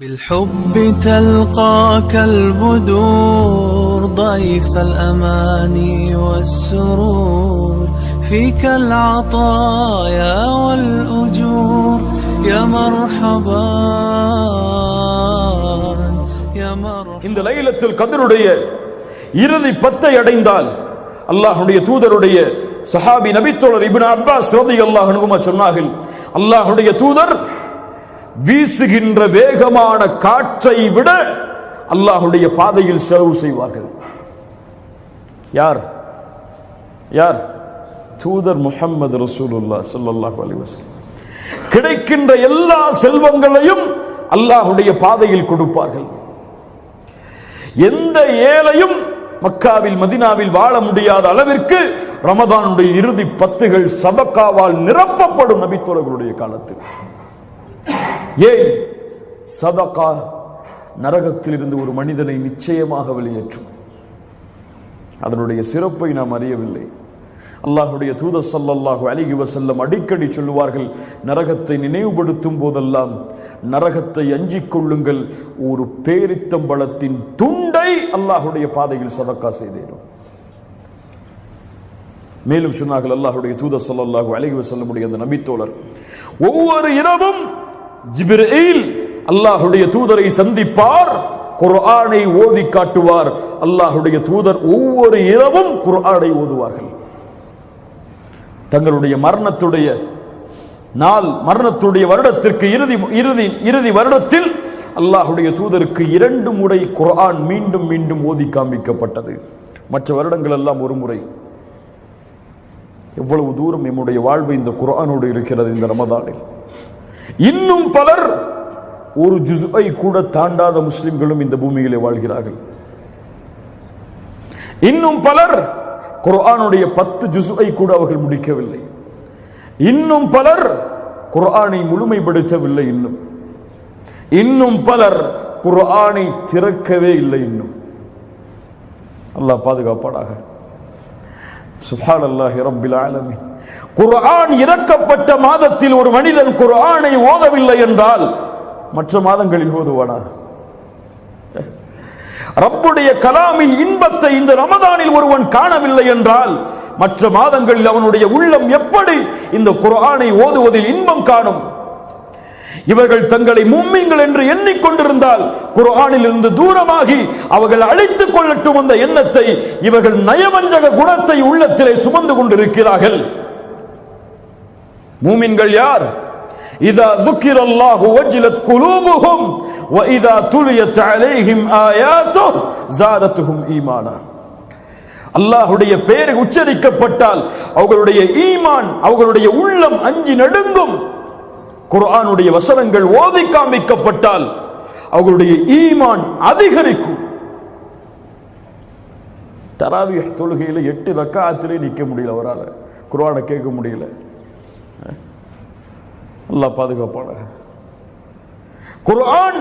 بالحب تلقاك البدور ضيف الأماني والسرور فيك العطايا والأجور يا مرحبا يا مرحبا இந்த லைலத்தில் கதருடைய இறுதி பத்தை அடைந்தால் அல்லாஹ்வுடைய தூதருடைய சஹாபி நபித்தோழர் இப்னு அப்பாஸ் ரலியல்லாஹு அன்ஹுமா சொன்னார்கள் அல்லாஹ்வுடைய தூதர் வீசுகின்ற வேகமான காற்றை விட அல்லாஹுடைய பாதையில் செலவு செய்வார்கள். யார்? யார்? தூதர் முஹம்மது ரசூலுல்லா ஸல்லல்லாஹு அலி கிடைக்கின்ற எல்லா செல்வங்களையும் அல்லாஹுடைய பாதையில் கொடுப்பார்கள். எந்த ஏழையும் மக்காவில் மதினாவில் வாழ முடியாத அளவிற்கு ரமதானுடைய இறுதி பத்துகள் சபக்காவால் நிரப்பப்படும் நபித்தோழர்களுடைய காலத்தில். ஏன் சதகா நரகத்திலிருந்து ஒரு மனிதனை நிச்சயமாக வெளியேற்றும்? அதனுடைய சிறப்பை நாம் அறியவில்லை. அல்லாஹுடைய தூத ஸல்லல்லாஹு அலைஹி வசல்லம் அடிக்கடி சொல்லுவார்கள் நரகத்தை நினைவுபடுத்தும் போதெல்லாம் நரகத்தை அஞ்சிக் கொள்ளுங்கள். ஒரு பேரித்தம்பளத்தின் துண்டை அல்லாஹுடைய பாதையில் சதக்கா செய்தேனும். மேலும் சொன்னார்கள் அல்லாஹுடைய தூத ஸல்லல்லாஹு அலைஹி வசல்லமுடைய அந்த நபித்தோழர் ஒவ்வொரு இரவும் ஜிப்ரீல் அல்லாஹுடைய தூதரை சந்திப்பார் குர்ஆனை ஓதி காட்டுவார். அல்லாஹுடைய தூதர் ஒவ்வொரு இரவும் குர்ஆனை ஓதுவார்கள். தங்களுடைய மரணத்துடைய நாள் மரணத்துடைய வருடத்திற்கு இறுதி இறுதி இறுதி வருடத்தில் அல்லாஹுடைய தூதருக்கு இரண்டு முறை குர்ஆன் மீண்டும் மீண்டும் ஓதி காண்பிக்கப்பட்டது. மற்ற வருடங்கள் எல்லாம் ஒரு முறை. எவ்வளவு தூரம் நம்முடைய வாழ்வு இந்த குர்ஆனோடு இருக்கிறது இந்த ரமதானில்? இன்னும் பலர் ஒரு ஜுஸ்ஐ கூட தாண்டாத முஸ்லிம்களும் இந்த பூமியிலே வாழ்கிறார்கள். இன்னும் பலர் குர்ஆனுடைய பத்து ஜுஸ்ஐ கூட அவர்கள் முடிக்கவில்லை. இன்னும் பலர் குர்ஆனை முழுமைப்படுத்தவில்லை இன்னும். இன்னும் பலர் குர்ஆனை திறக்கவே இல்லை இன்னும். அல்லாஹ் பாதுகாப்பாடாக சுஹான் அல்லாஹி ரபில் ஆலமீன். குர்ஆன் இறக்கப்பட்ட மாதத்தில் ஒரு மனிதன் குர்ஆனை ஓதவில்லை என்றால் மற்ற மாதங்களில் ஓதுவானா? ரப்புடைய கலாமின் இன்பத்தை இந்த ரமதானில் ஒருவன் காணவில்லை என்றால் மற்ற மாதங்களில் அவனுடைய உள்ளம் எப்படி இந்த குரானை ஓதுவதில் இன்பம் காணும்? இவர்கள் தங்களை மும்மிங்கள் என்று எண்ணிக்கொண்டிருந்தால் குரானில் இருந்து தூரமாகி அவர்கள் அழைத்துக் கொள்ளட்டும் அந்த எண்ணத்தை இவர்கள் நயவஞ்சக குணத்தை உள்ளத்திலே சுமந்து கொண்டிருக்கிறார்கள். மூமின்கள் யார்? இதா துக்கிரல்லாஹு வஜிலத் குலூபுஹும் வ இதா துலியத் அலைஹிம் ஆயாத்து ஜாரத்துஹும் ஈமானா. அல்லாஹுடைய பெயர் உச்சரிக்கப்பட்டால் அவர்களுடைய ஈமான் அவர்களுடைய உள்ளம் அஞ்சி நடுங்கும். குர்ஆனுடைய வசனங்கள் ஓதி காமிக்கப்பட்டால் அவர்களுடைய ஈமான் அதிகரிக்கும். தராவிய தொழுகையில் எட்டு ரக்காத்திலே நிற்க முடியல அவரால். குர்ஆனை கேட்க முடியல. நல்லா பாதுகாப்பான குர்ஆன்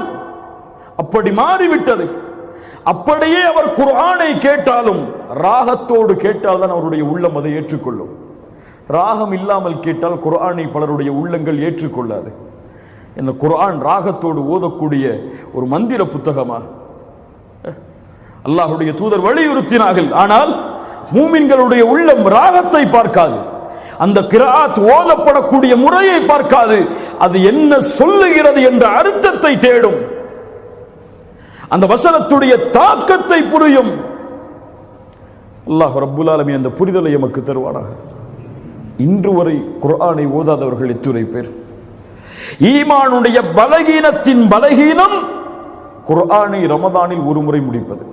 அப்படி மாறிவிட்டது. அப்படியே அவர் குர்ஆனை கேட்டாலும் ராகத்தோடு கேட்டால் தான் அவருடைய உள்ளம் அதை ஏற்றுக்கொள்ளும். ராகம் இல்லாமல் கேட்டால் குர்ஆனை பலருடைய உள்ளங்கள் ஏற்றுக்கொள்ளாது. இந்த குர்ஆன் ராகத்தோடு ஓதக்கூடிய ஒரு மந்திர புத்தகமா? அல்லாஹுடைய தூதர் வலியுறுத்தினார்கள். ஆனால் மூமின்களுடைய உள்ளம் ராகத்தை பார்க்காது. அந்த கிராத் ஓதப்படக்கூடிய முறையை பார்க்காது. அது என்ன சொல்லுகிறது என்ற அர்த்தத்தை தேடும். அந்த வசனத்துடைய தாக்கத்தை புரியும். அல்லாஹ் ரப்புல் ஆலமீன் அந்த புரிதலை எமக்கு தருவானாக. இன்று வரை குர்ஆனை ஓதாதவர்கள் எத்துணை பேர்? ஈமானுடைய பலகீனத்தின் பலகீனம் குர்ஆனை ரமதானில் ஒரு முறை முடிப்பது.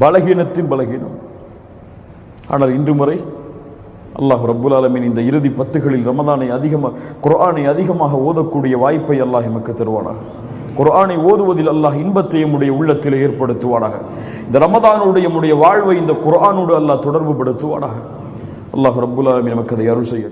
பலகீனத்தின் பலகீனம். ஆனால் இன்று முறை அல்லாஹ் ரப்புல் ஆலமின் இந்த இறுதி பத்துகளில் ரமதானை அதிகமாக குர்ஆனை அதிகமாக ஓதக்கூடிய வாய்ப்பை அல்லாஹ் எமக்கு தருவானாக. குர்ஆனை ஓதுவதில் அல்லாஹ் இன்பத்தையும் உடைய உள்ளத்தில் ஏற்படுத்துவானாக. இந்த ரமதானுடைய நம்முடைய வாழ்வை இந்த குரானோடு அல்லாஹ் தொடர்பு படுத்துவானாக. அல்லாஹ் ரப்புல் ஆலமின் நமக்கு அதை அருள் செய்ய.